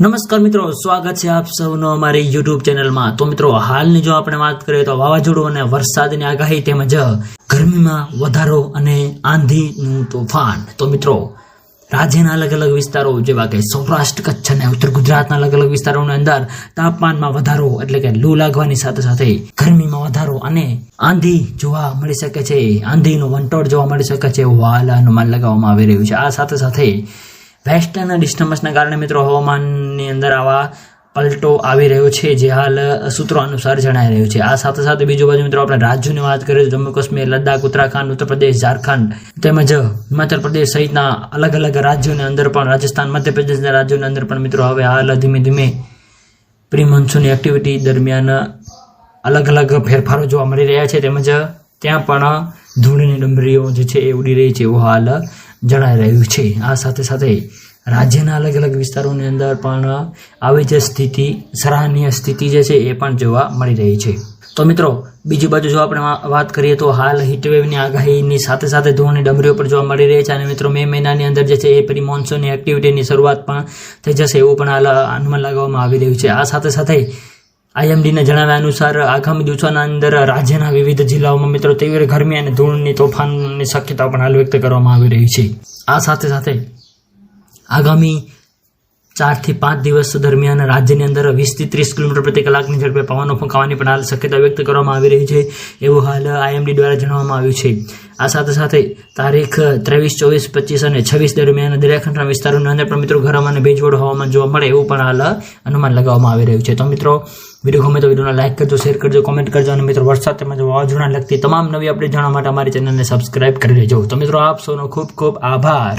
નમસ્કાર મિત્રો, સ્વાગત છે આપ સૌનો અમારી યુટ્યુબ ચેનલમાં. તો મિત્રો, હાલની જો આપણે વાત કરીએ તો વાવાઝોડું અને વરસાદની આગાહી તેમજ ગરમીમાં વધારો અને આંધીનું તોફાન. તો મિત્રો, રાજ્યના અલગ અલગ વિસ્તારો જેવા કે સૌરાષ્ટ્ર, કચ્છ અને ઉત્તર ગુજરાતના અલગ અલગ વિસ્તારોની અંદર તાપમાનમાં વધારો એટલે કે લૂ લાગવાની સાથે સાથે ગરમીમાં વધારો અને આંધી જોવા મળી શકે છે. આંધીનું વંટોળ જોવા મળી શકે છે. એવું હાલ અનુમાન લગાવવામાં આવી રહ્યું છે. આ સાથે સાથે વેસ્ટર્ન ડિસ્ટર્બન્સના કારણે મિત્રો હવામાનની અંદર આવા પલટો આવી રહ્યો છે, જે હાલ સૂત્રો અનુસાર જણાઈ રહ્યું છે. આ સાથે સાથે બીજું બાજુ મિત્રો આપણે રાજ્યોની વાત કરીએ જમ્મુ કાશ્મીર, લદ્દાખ, ઉત્તરાખંડ, ઉત્તર પ્રદેશ, ઝારખંડ તેમજ હિમાચલ પ્રદેશ સહિતના અલગ અલગ રાજ્યોની અંદર પણ રાજસ્થાન, મધ્યપ્રદેશના રાજ્યોની અંદર પણ મિત્રો હવે હાલ ધીમે ધીમે પ્રી મોન્સૂનની એક્ટિવિટી દરમિયાન અલગ અલગ ફેરફારો જોવા મળી રહ્યા છે. તેમજ ત્યાં પણ ધૂળની ડમરીઓ જે છે એ ઉડી રહી છે. એવું હાલ જણાઈ રહ્યું છે. આ સાથે સાથે રાજ્યના અલગ અલગ વિસ્તારોની અંદર પણ આવી જે સ્થિતિ, સરાહનીય સ્થિતિ જે છે એ પણ જોવા મળી રહી છે. તો મિત્રો, બીજી બાજુ જો આપણે વાત કરીએ તો હાલ હીટવેવની આગાહીની સાથે સાથે ધૂળની ડમરીઓ પણ જોવા મળી રહી છે અને મિત્રો, મે મહિનાની અંદર જે છે એ પ્રી મોન્સૂનની એક્ટિવિટીની શરૂઆત પણ થઈ જશે એવું પણ હાલ અનુમાન લગાવવામાં આવી રહ્યું છે. આ સાથે સાથે આઈએમડીના જણાવ્યા અનુસાર, આગામી દિવસોના અંદર રાજ્યના વિવિધ જિલ્લાઓમાં મિત્રો તીવ્ર ગરમી અને ધૂળની તોફાનની શક્યતા પણ હાલ વ્યક્ત કરવામાં આવી રહી છે. આ સાથે સાથે આગામી ચારથી પાંચ દિવસ દરમિયાન રાજ્યની અંદર વીસથી ત્રીસ કિલોમીટર પ્રતિ કલાકની ઝડપે પવનો ફૂંકાવાની પણ હાલ શક્યતા વ્યક્ત કરવામાં આવી રહી છે, એવું હાલ આઈએમડી દ્વારા જણાવવામાં આવ્યું છે. આ સાથે સાથે તારીખ ત્રેવીસ, ચોવીસ, પચીસ અને છવ્વીસ દરમિયાન દરિયાખંડના વિસ્તારોની અંદર પણ મિત્રો ગરમ અને ભેજવાળું હવામાન જોવા મળે એવું પણ હાલ અનુમાન લગાવવામાં આવી રહ્યું છે. તો મિત્રો વીડિયો ગમે તો વિડીયોને લાઇક કરજો શેર કરજો કોમેન્ટ કરજો અને મિત્રો વરસાદ તેમજ વાવાઝોડા લગતી તમામ નવી અપડેટ જાણવા માટે અમારી ચેનલને સબસ્ક્રાઇબ કરી લેજો. તો મિત્રો આપ સૌનો ખૂબ ખૂબ આભાર.